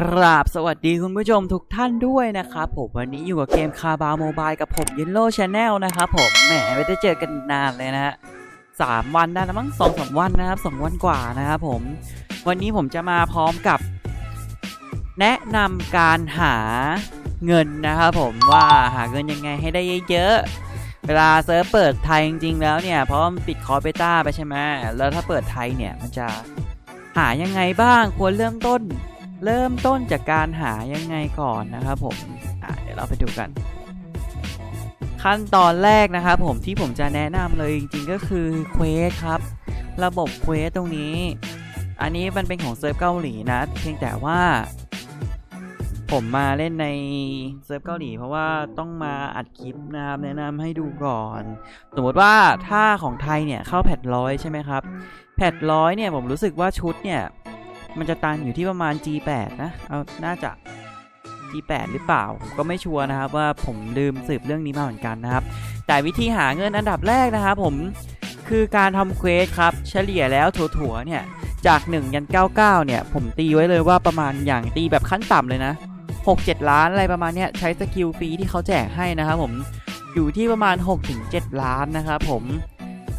กราบสวัสดีคุณผู้ชมทุกท่านด้วยนะครับผมวันนี้อยู่กับเกมคาบาโมบายกับผม Yellow Channel นะครับผมแหมไม่ได้เจอกันนานเลยนะฮะสามวันได้แล้วมั้งสองสามวันนะครับสองวันกว่านะครับผม วันนี้ผมจะมาพร้อมกับ แนะนำการหาเงินนะครับผมว่าหาเงินยังไงให้ได้เยอะๆเวลาเซิร์ฟเปิดไทยจริงๆแล้วเนี่ยเพราะมันปิดคอร์เบต้าไปใช่ไหมแล้วถ้าเปิดไทยเนี่ยมันจะหายังไงบ้างควรเริ่มต้น เริ่มต้นจากการหายังไงก่อนนะครับผมเดี๋ยวเราไปดูกัน ขั้นตอนแรกนะครับผมที่ผมจะแนะนำเลยจริงๆก็คือเควสครับ ระบบเควสตรงนี้ อันนี้มันเป็นของเซิร์ฟเกาหลีนะ เพียงแต่ว่า ผมมาเล่นในเซิร์ฟเกาหลี เพราะว่าต้องมาอัดคลิปนะครับแนะนำให้ดูก่อน สมมติว่าถ้าของไทยเนี่ยเข้าแพทร้อยใช่ไหมครับ แพทร้อยเนี่ยผมรู้สึกว่าชุดเนี่ย มันจะตันอยู่ที่ประมาณ G8 นะ เอา น่าจะ G8 หรือเปล่า ผมก็ไม่ชัวร์นะครับว่าผมลืมสืบเรื่องนี้มาเหมือนกันนะครับ แต่วิธีหาเงินอันดับแรกนะครับผม คือการทำเควสครับ เฉลี่ยแล้วถั่วๆเนี่ย จาก 1 ยัน 99 เนี่ย ผมตีไว้เลยว่าประมาณอย่างตีแบบขั้นต่ำเลยนะ 6-7 ล้านอะไรประมาณเนี้ย ใช้สกิลฟรีที่เขาแจกให้นะครับผม อยู่ที่ประมาณ 6-7 ล้านนะครับผม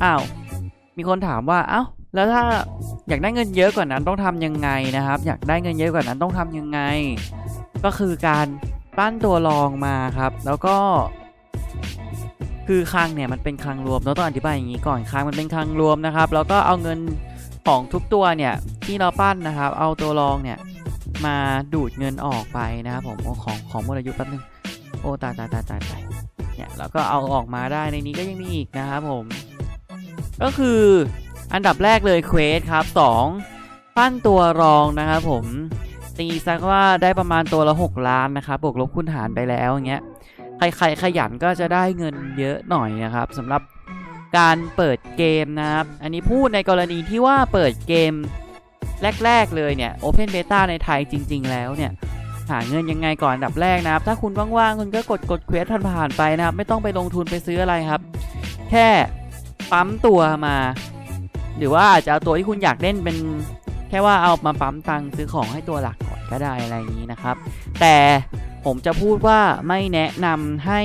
อ้าว มีคนถามว่า เอ้า แล้วถ้าอยากได้เงินเยอะกว่านั้นต้องทำยังไงนะครับ อยากได้เงินเยอะกว่านั้นต้องทำยังไง ก็คือการปั้นตัวรองมาครับ แล้วก็ คือคลังเนี่ยมันเป็นคลังรวมเราต้องอธิบายอย่างนี้ก่อนคลังมันเป็นคลังรวมนะครับ แล้วก็เอาเงินของทุกตัวเนี่ยที่เราปั้นนะครับ เอาตัวรองเนี่ยมาดูดเงินออกไปนะครับผมโอ้ของของหมดอายุแป๊บนึงโอ้ตายตายตายตายตายเนี่ยแล้วก็เอาออกมาได้ในนี้ก็ยังมีอีกนะครับผม ก็คือ อันดับแรกเลยเควสครับ2ปั้นตัวรองนะครับผมตีสักว่าได้ประมาณตัวละ 6 ล้านนะครับบวกลบคูณหารไปแล้วอย่างเงี้ยใครๆขยันก็จะได้เงินเยอะหน่อยนะครับสำหรับการเปิดเกมนะครับ อันนี้พูดในกรณีที่ว่าเปิดเกมแรก ๆ เลยเนี่ย Open Beta ในไทยจริง ๆ แล้วเนี่ย หาเงินยังไงก่อนอันดับแรกนะครับ ถ้าคุณว่าง ๆ คุณก็กดกดเควสผ่านๆไปนะครับ ไม่ต้องไปลงทุนไปซื้ออะไรครับ แค่ปั๊มตัวมา หรือว่าอาจจะเอาตัวที่คุณอยากเล่นเป็นแค่ว่าเอามาปั๊มตังค์ซื้อของให้ตัวหลักก่อนก็ได้อะไรอย่างนี้นะครับ แต่ผมจะพูดว่าไม่แนะนำให้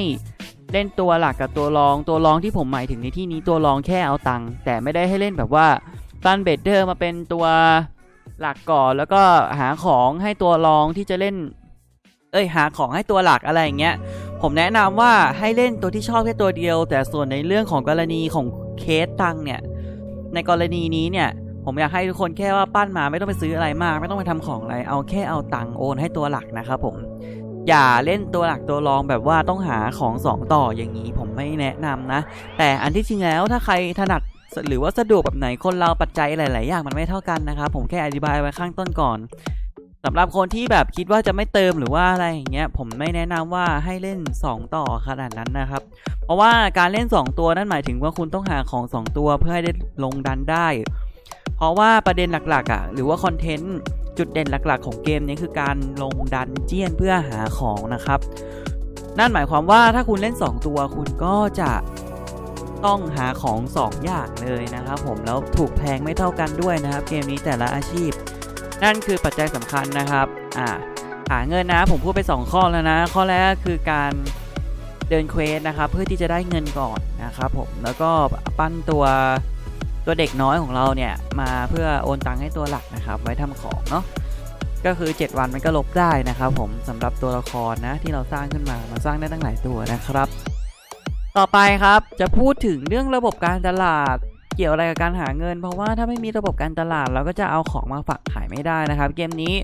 เล่นตัวหลักกับตัวรอง ตัวรองที่ผมหมายถึงในที่นี้ตัวรองแค่เอาตังค์แต่ไม่ได้ให้เล่นแบบว่าตันเบดเดอร์มาเป็นตัวหลักก่อนแล้วก็หาของให้ตัวรองที่จะเล่น เอ้ยหาของให้ตัวหลักอะไรอย่างเงี้ย ผมแนะนำว่าให้เล่นตัวที่ชอบแค่ตัวเดียว แต่ส่วนในเรื่องของกรณีของเคสตังค์เนี่ย ในกรณีนี้เนี่ยผมอยากให้ทุกคนแค่ว่าปั้นมาไม่ต้องไปซื้ออะไรมาก ไม่ต้องไปทำของอะไร เอาแค่เอาตังค์โอนให้ตัวหลักนะครับผมอย่าเล่นตัวหลักตัวรองแบบว่าต้องหาของสองต่ออย่างนี้ผมไม่แนะนำนะ แต่อันที่จริงแล้วถ้าใครถนัดหรือว่าสะดวกแบบไหนคนเราปัจจัยหลาย ๆ อย่างมันไม่เท่ากันนะครับผมแค่อธิบายไว้ข้างต้นก่อน สำหรับคนที่แบบคิดว่าจะไม่เติมหรือว่าอะไรอย่างเงี้ยผมไม่แนะนำว่าให้เล่น 2 ต่อขนาดนั้นนะครับ เพราะว่าการเล่น 2 ตัวนั่นหมายถึงว่าคุณต้องหาของ 2 ตัวเพื่อให้ได้ลงดันได้ เพราะว่าประเด็นหลักๆอะหรือว่าคอนเทนต์จุดเด่นหลักๆ ของเกมนี้คือการลงดันเจียนเพื่อหาของนะครับ นั่นหมายความว่าถ้าคุณเล่น 2 ตัวคุณก็จะต้องหาของ 2 อย่างเลยนะครับผมแล้วถูกแพงไม่เท่ากันด้วยนะครับ เกมนี้แต่ละอาชีพ นั่นคือปัจจัยสำคัญนะครับอ่าหาเงินนะผมพูดไป 2 ข้อแล้วนะ ข้อแรกคือการเดินเควสนะครับเพื่อที่จะได้เงินก่อนนะครับผมแล้วก็ปั้นตัวตัวเด็กน้อยของเราเนี่ยมาเพื่อโอนตังค์ให้ตัวหลักนะครับ ไว้ทำของเนาะก็คือ 7 วันมันก็ลบได้นะครับผมสำหรับตัวละครนะที่เราสร้างขึ้นมามาสร้างได้ตั้งหลายตัวนะครับ ต่อไปครับจะพูดถึงเรื่องระบบการตลาด กี่ยวอะไรกับการหาเงิน เพราะว่าถ้าไม่มีระบบการตลาดเราก็จะเอาของมาฝากขายไม่ได้นะครับ เกมนี้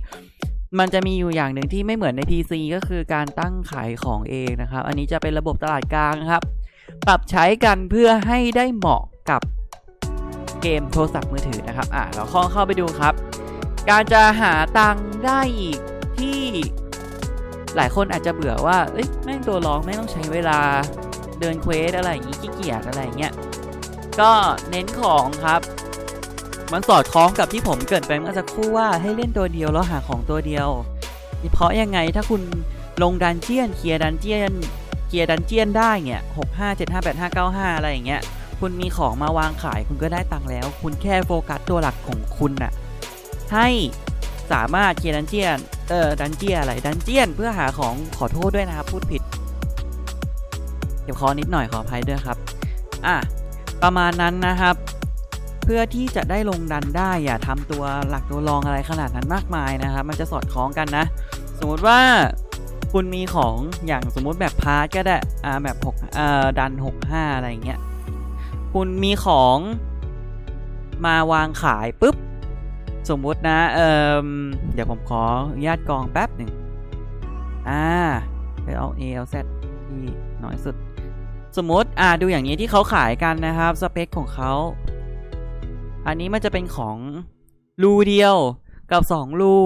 มันจะมีอยู่อย่างหนึ่งที่ไม่เหมือนใน PC ก็คือการตั้งขายของเองนะครับ อันนี้จะเป็นระบบตลาดกลางครับ ปรับใช้กันเพื่อให้ได้เหมาะกับเกมโทรศัพท์มือถือนะครับอะเราข้าเข้าไปดูครับ การจะหาตังได้อีกที่หลายคนอาจจะเบื่อว่าเอ้ยแม่งตัวร้องไม่ต้องใช้เวลาเดินเควสอะไรอย่างงี้ขี้เกียจอะไรอย่างเงี้ย ก็เน้นของครับ มันสอดคล้องกับที่ผมเกิดไปเมื่อสักครู่ว่าให้เล่นตัวเดียวแล้วหาของตัวเดียว เพราะยังไงถ้าคุณลงดันเจียนเคลียร์ดันเจียนเคลียร์ดันเจียนได้เนี่ยหกห้าเจ็ดห้าแปดห้าเก้าห้าอะไรอย่างเงี้ย คุณมีของมาวางขายคุณก็ได้ตังค์แล้ว คุณแค่โฟกัสตัวหลักของคุณน่ะ ให้สามารถเคลียร์ดันเจียน เออดันเจียอะไรดันเจียนเพื่อหาของขอโทษด้วยนะครับพูดผิดเดี๋ยวขอนิดหน่อยขออภัยด้วยครับ อะ ประมาณนั้นนะครับ เพื่อที่จะได้ลงดันได้อย่าทำตัวหลักตัวรองอะไรขนาดนั้นมากมายนะครับ มันจะสอดคล้องกันนะ สมมุติว่าคุณมีของอย่างสมมุติแบบพาร์ทก็ได้อ่าแบบหกเอ่อดันหกห้าอะไรอย่างเงี้ยคุณมีของมาวางขายปุ๊บ สมมุตินะเอ่มเดี๋ยวผมขออนุญาตกองแป๊บหนึ่งอ่าไปเอา A เอา Z ที่น้อยสุด สมมติอ่าดูอย่างนี้ที่เขาขายกันนะครับสเปคของเขา อันนี้มันจะเป็นของรูเดียวกับ2รู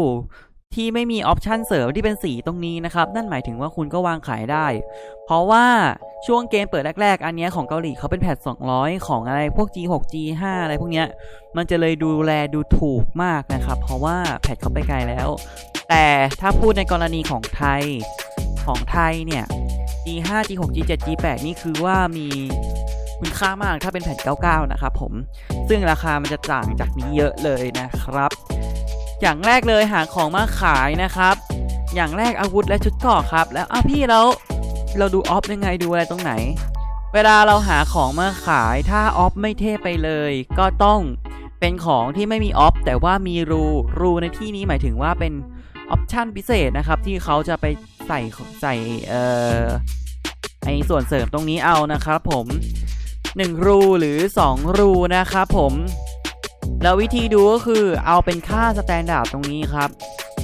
ที่ไม่มีออปชันเสริมที่เป็นสีตรงนี้นะครับ นั่นหมายถึงว่าคุณก็วางขายได้ เพราะว่าช่วงเกมเปิดแรกๆ อันนี้ของเกาหลีเขาเป็นแพท200 ของอะไรพวก G6 G5 อะไรพวกเนี้ย มันจะเลยดูแลดูถูกมากนะครับ เพราะว่าแพทเขาไปไกลแล้ว แต่ถ้าพูดในกรณีของไทยของไทยเนี่ย G5 G6 G7 G8 นี่คือว่ามีคุณค่ามากถ้าเป็นแผ่น 99 นะครับผม ซึ่งราคามันจะต่างจากนี้เยอะเลยนะครับ อย่างแรกเลยหาของมาขายนะครับ อย่างแรกอาวุธและชุดเกราะครับ แล้วอ้าวพี่แล้วเราดูออฟยังไงดูอะไรตรงไหน เวลาเราหาของมาขายถ้าออฟไม่เท่ไปเลย ก็ต้องเป็นของที่ไม่มีออฟแต่ว่ามีรูรูในที่นี้หมายถึงว่าเป็นออปชันพิเศษนะครับที่เขาจะไป ใส่ใส่เอ่อไอส่วนเสริมตรงนี้เอานะครับผม 1 รูหรือ 2 รูนะครับผม แล้ววิธีดูก็คือเอาเป็นค่าสแตนดาร์ดตรงนี้ครับ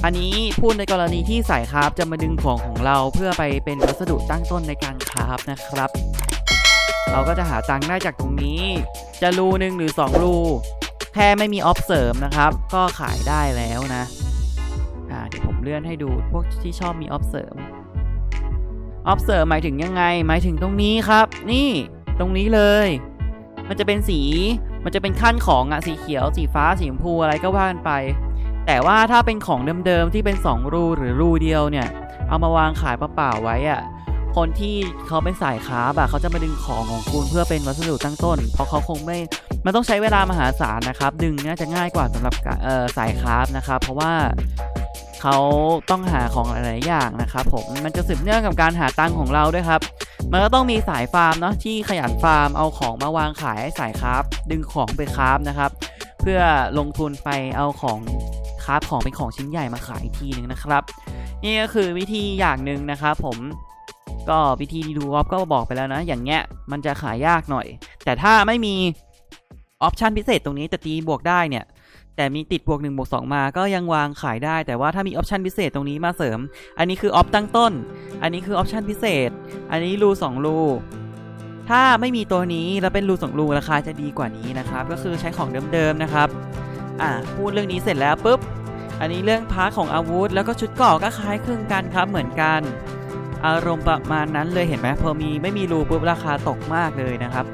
อันนี้พูดในกรณีที่ใสายคราฟจะมาดึงของของเราเพื่อไปเป็นวัสดุตั้งต้นในการคราฟนะครับ เราก็จะหาตังค์ได้จากตรงนี้ จะรูหนึ่งหรือ 2 รูแค่ไม่มีออฟเสริมนะครับ ก็ขายได้แล้วนะ เดี๋ยวผมเลื่อนให้ดูพวกที่ชอบมีออฟเสริมออฟเสริมหมายถึงยังไง หมายถึงตรงนี้ครับ นี่ตรงนี้เลย มันจะเป็นสี มันจะเป็นขั้นของอะสีเขียว สีฟ้า สีชมพูอะไรก็ว่ากันไป แต่ว่าถ้าเป็นของเดิมๆที่เป็น 2 รูหรือรูเดียวเนี่ย เอามาวางขายเปล่าๆไว้อะคนที่เขาเป็นสายค้าบอะเขาจะมาดึงของของคุณเพื่อเป็นวัสดุตั้งต้น เพราะเขาคงไม่ มันต้องใช้เวลามหาศาลนะครับ ดึงน่าจะง่ายกว่าสำหรับเอ่อสายครานะครับ เพราะว่า เขาต้องหาของหลาย ๆ อย่างนะครับผมมันจะสืบเนื่องกับการหาตังค์ของเราด้วยครับ มันก็ต้องมีสายฟาร์มเนาะที่ขยันฟาร์มเอาของมาวางขายให้สายคราฟดึงของไปคราฟนะครับ เพื่อลงทุนไปเอาของคราฟของเป็นของชิ้นใหญ่มาขายอีกทีหนึ่งนะครับ นี่ก็คือวิธีอย่างหนึ่งนะครับผมก็วิธีดูออฟก็บอกไปแล้วนะ อย่างเงี้ยมันจะขายยากหน่อย แต่ถ้าไม่มีออปชันพิเศษตรงนี้แต่ตีบวกได้เนี่ย แต่มีติดบวก1บวก2มาก็ยังวางขายได้ แต่ว่าถ้ามีออปชันพิเศษตรงนี้มาเสริม อันนี้คือออฟตั้งต้น อันนี้คือออปชันพิเศษ อันนี้รู2รูถ้าไม่มีตัวนี้แล้วเป็นรู2รูราคาจะดีกว่านี้นะครับ ก็คือใช้ของเดิมๆนะครับอ่าพูดเรื่องนี้เสร็จแล้วปุ๊บอันนี้เรื่องพาร์ทของอาวุธ แล้วก็ชุดเกราะก็คล้ายคลึงกันครับเหมือนกัน อารมณ์ประมาณนั้นเลยเห็นไหมพอมีไม่มีรูปุ๊บราคาตกมากเลยนะครับ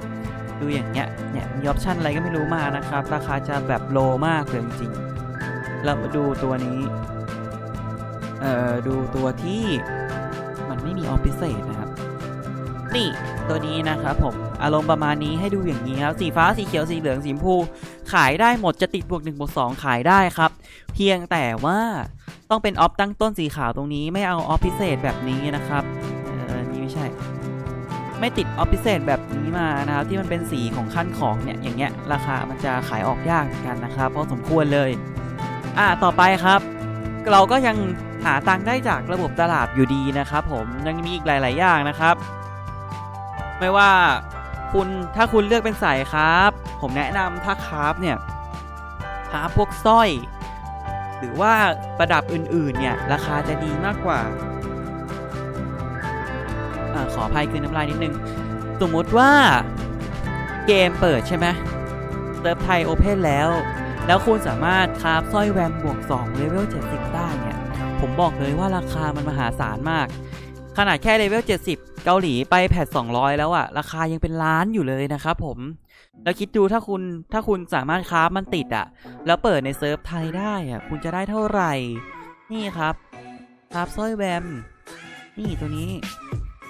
ดูอย่างเงี้ยเนี่ยมีออปชันอะไรก็ไม่รู้มานะครับ ราคาจะแบบโลมากเลยจริงๆเรามาดูตัวนี้ เอ่อ ดูตัวที่มันไม่มีออฟพิเศษนะครับ นี่ตัวนี้นะครับผม อารมณ์ประมาณนี้ให้ดูอย่างนี้ครับ สีฟ้าสีเขียวสีเหลืองสีชมพูขายได้หมดจะติดบวก1บวก2ขายได้ครับ เพียงแต่ว่าต้องเป็นออฟตั้งต้นสีขาวตรงนี้ไม่เอาออฟพิเศษแบบนี้นะครับ ไม่ติดออฟพิเศษแบบนี้มานะครับที่มันเป็นสีของขั้นของเนี่ยอย่างเงี้ยราคามันจะขายออกยากเหมือนกันนะครับพอสมควรเลย อ่าต่อไปครับ เราก็ยังหาตังค์ได้จากระบบตลาดอยู่ดีนะครับผมยังมีอีกหลาย ๆ อย่างนะครับ ไม่ว่าคุณถ้าคุณเลือกเป็นสายครับ ผมแนะนำถ้าคราฟเนี่ยหาพวกสร้อย หรือว่าประดับอื่น ๆ เนี่ยราคาจะดีมากกว่า อขออภัยคือน้ำลายนิดนึง สมมติว่าเกมเปิดใช่ไหมเซิร์ฟไทยโอเพนแล้ว แล้วคุณสามารถคราฟสร้อยแวมบวก2เลเวล70 ได้เนี่ย ผมบอกเลยว่าราคามันมหาศาลมาก ขนาดแค่เลเวล70 เกาหลีไปแพท200 แล้วอะราคายังเป็นล้านอยู่เลยนะครับผม แล้วคิดดูถ้าคุณถ้าคุณสามารถคราฟมันติดอะแล้วเปิดในเซิร์ฟไทยได้อะคุณจะได้เท่าไหร่ นี่ครับคราฟสร้อยแวมนี่ตัวนี้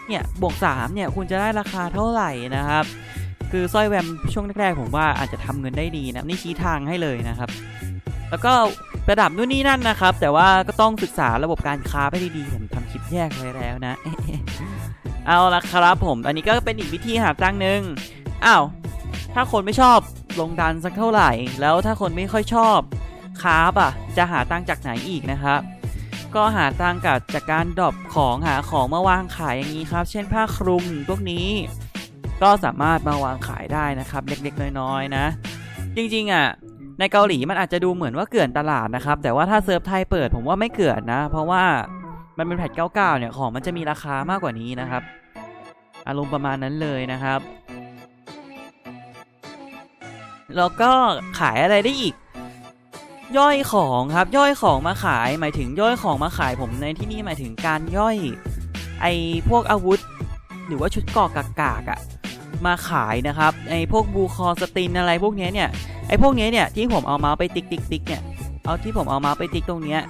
เนี่ยบวก3เนี่ยคุณจะได้ราคาเท่าไหร่นะครับ คือสร้อยแวมช่วงแรกๆผมว่าอาจจะทำเงินได้ดีนะนี่ชี้ทางให้เลยนะครับ แล้วก็ระดับนู่นนี่นั่นนะครับ แต่ว่าก็ต้องศึกษาระบบการค้าไปดีๆผมทำคลิปแยกไว้แล้วนะ เอาละครับผม อันนี้ก็เป็นอีกวิธีหาตังหนึ่งอ้าวถ้าคนไม่ชอบลงดันสักเท่าไหร่ แล้วถ้าคนไม่ค่อยชอบค้าบอะจะหาตังจากไหนอีกนะครับ ก็หาตังค์กับจากการดรอปของหาของมาวางขายอย่างนี้ครับ เช่นผ้าคลุมพวกนี้ ก็สามารถมาวางขายได้นะครับ เล็กๆ น้อยๆนะ จริงๆอะในเกาหลีมันอาจจะดูเหมือนว่าเกลื่อนตลาดนะครับ แต่ว่าถ้าเซิร์ฟไทยเปิดผมว่าไม่เกลื่อนนะ เพราะว่ามันเป็นแพท99 เนี่ยของมันจะมีราคามากกว่านี้นะครับ อารมณ์ประมาณนั้นเลยนะครับแล้วก็ขายอะไรได้อีก ย่อยของครับย่อยของมาขาย หมายถึงย่อยของมาขายผมในที่นี่หมายถึงการย่อยไอพวกอาวุธ หรือว่าชุดเกราะกากอะมาขายนะครับไอพวกบูคอสตินอะไรพวกนี้เนี่ยไอพวกนี้เนี่ยที่ผมเอามาไปติ๊กติ๊กติ๊กเนี่ยเอาที่ผมเอามาไปติ๊กตรงเนี้ย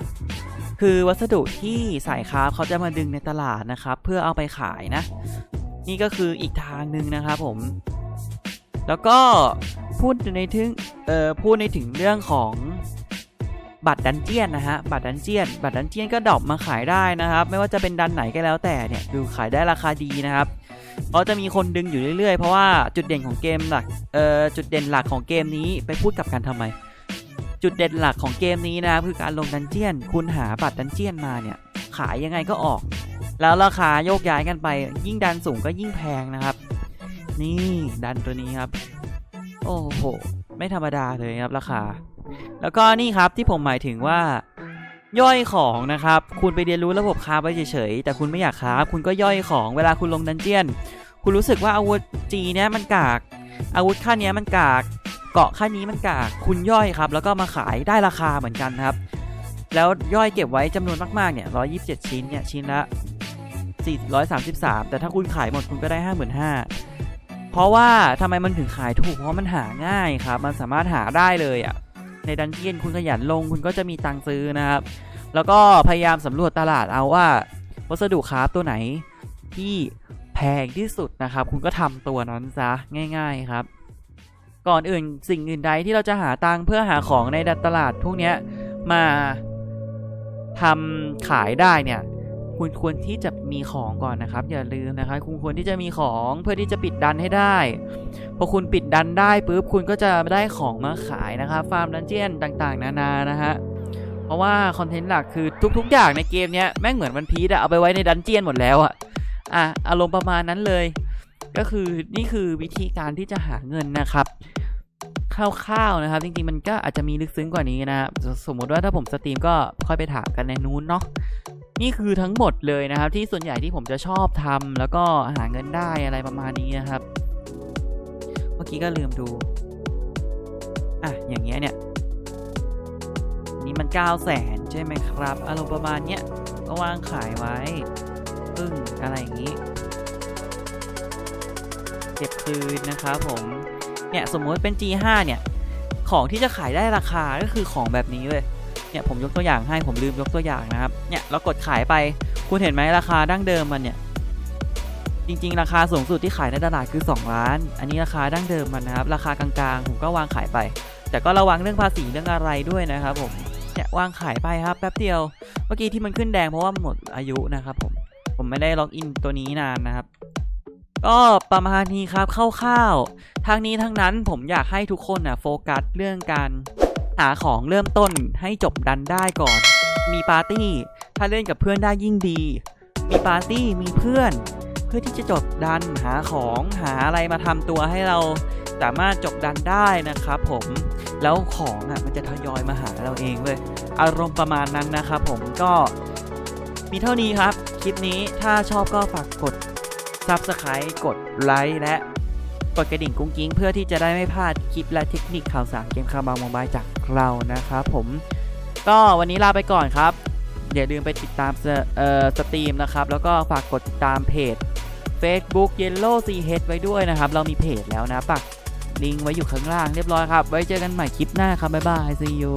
คือวัสดุที่สายค้าเขาจะมาดึงในตลาดนะครับ เพื่อเอาไปขายนะ นี่ก็คืออีกทางหนึ่งนะครับผม แล้วก็พูดในถึงเอ่อพูดในถึงเรื่องของ บัตรดันเจียนนะฮะบัตรดันเจียน บัตรดันเจียนก็ดรอปมาขายได้นะครับ ไม่ว่าจะเป็นดันไหนก็แล้วแต่เนี่ยดูขายได้ราคาดีนะครับเพราจะมีคนดึงอยู่เรื่อยๆ เพราะว่าจุดเด่นของเกมหลักเอ่อจุดเด่นหลักของเกมนี้ไปพูดกับกันทำไม จุดเด่นหลักของเกมนี้นะครับคือการลงดันเจียน คุณหาบัตรดันเจียนมาเนี่ยขายยังไงก็ออก แล้วราคาโยกย้ายกันไป ยิ่งดันสูงก็ยิ่งแพงนะครับ นี่ดันตัวนี้ครับ โอ้โห ไม่ธรรมดาเลยครับราคา แล้วก็นี่ครับที่ผมหมายถึงว่า ย่อยของนะครับ คุณไปเรียนรู้ระบบคราฟไว้เฉยๆแต่คุณไม่อยากคราฟคุณก็ย่อยของเวลาคุณลงดันเจียน คุณรู้สึกว่าอาวุธจีเนี้ยมันกาก อาวุธขั้นเนี้ยมันกาก เกาะขั้นนี้มันกาก คุณย่อยครับ แล้วก็มาขายได้ราคาเหมือนกันครับ แล้วย่อยเก็บไว้จำนวนมากๆเนี่ย127 ชิ้นเนี่ยชิ้นละ433 แต่ถ้าคุณขายหมดคุณก็ได้ 55,000เพราะว่าทำไมมันถึงขายถูกเพราะมันหาง่ายครับ มันสามารถหาได้เลยอะ่ะ ในดันเจียนคุณขยันลงคุณก็จะมีตังซื้อนะครับ แล้วก็พยายามสำรวจตลาดเอาว่า วัสดุคราฟตัวไหนที่แพงที่สุดนะครับ คุณก็ทำตัวนั้นซะง่าย ๆครับ ก่อนอื่นสิ่งอื่นใดที่เราจะหาตังเพื่อหาของในตลาดพวกนี้มาทำขายได้เนี่ย คุณควรที่จะมีของก่อนนะครับ อย่าลืมนะครับคุณควรที่จะมีของเพื่อที่จะปิดดันให้ได้พอคุณปิดดันได้ปุ๊บคุณก็จะได้ของมาขายนะครับฟาร์มดันเจียนต่างๆ นานานะฮะเพราะว่าคอนเทนต์หลักคือทุก ๆ อย่างในเกมเนี้ยแม่งเหมือนวันพีดอะเอาไปไว้ในดันเจียนหมดแล้วอะอะอารมณ์ประมาณนั้นเลย ก็คือนี่คือวิธีการที่จะหาเงินนะครับคร่าวๆนะครับ จริงๆ มันก็อาจจะมีลึกซึ้งกว่านี้นะครับสมมุติว่าถ้าผมสตรีมก็ค่อยไปถามกันในนู้นเนาะ นี่คือทั้งหมดเลยนะครับ ที่ส่วนใหญ่ที่ผมจะชอบทำแล้วก็หาเงินได้อะไรประมาณนี้นะครับ เมื่อกี้ก็ลืมดูอะอย่างเงี้ยเนี่ยนี่มัน 9 0 0แสนใช่ไหมครับ อารมณ์ประมาณเนี้ยก็วางขายไว้ปึ้งอะไรอย่างงี้เก็บคืนนะครับผมเนี่ยสมมติเป็น G5 เนี่ย ของที่จะขายได้ราคาก็คือของแบบนี้เลย เนี่ยผมยกตัวอย่างให้ผมลืมยกตัวอย่างนะครับเนี่ยเรากดขายไปคุณเห็นไหมราคาดั้งเดิมมันเนี่ยจริง ๆ ราคาสูงสุดที่ขายในตลาดคือ 2 ล้าน อันนี้ราคาดั้งเดิมมันนะครับ ราคากลางๆ ผมก็วางขายไป แต่ก็ระวังเรื่องภาษีเรื่องอะไรด้วยนะครับผมเนี่ยวางขายไปครับแป๊บเดียว เมื่อกี้ที่มันขึ้นแดงเพราะว่าหมดอายุนะครับผม ผมไม่ได้ล็อกอินตัวนี้นานนะครับ ก็ประมาณนี้ครับคร่าวๆทางนี้ทั้งนั้นผมอยากให้ทุกคนนะโฟกัสเรื่องการ หาของเริ่มต้นให้จบดันได้ก่อน มีปาร์ตี้ ถ้าเล่นกับเพื่อนได้ยิ่งดี มีปาร์ตี้มีเพื่อน เพื่อที่จะจบดันหาของหาอะไรมาทำตัวให้เราสามารถจบดันได้นะครับผมแล้วของอะมันจะทยอยมาหาเราเองเลยอารมณ์ประมาณนั้นนะครับผมก็มีเท่านี้ครับ คลิปนี้ถ้าชอบก็ฝากกด Subscribe กดไลค์และกดกระดิ่งกุ้งกิ้งเพื่อที่จะได้ไม่พลาดคลิปและเทคนิคข่าวสารเกมคาบาวมบายจาก เรานะครับผมก็วันนี้ลาไปก่อนครับ อย่าลืมไปติดตามสเอ่อสตรีมนะครับ แล้วก็ฝากกดติดตามเพจ Facebook Yellow CH ไว้ด้วยนะครับ เรามีเพจแล้วนะปักลิงก์ไว้อยู่ข้างล่างเรียบร้อยครับ ไว้เจอกันใหม่คลิปหน้าครับ บ๊ายบาย see you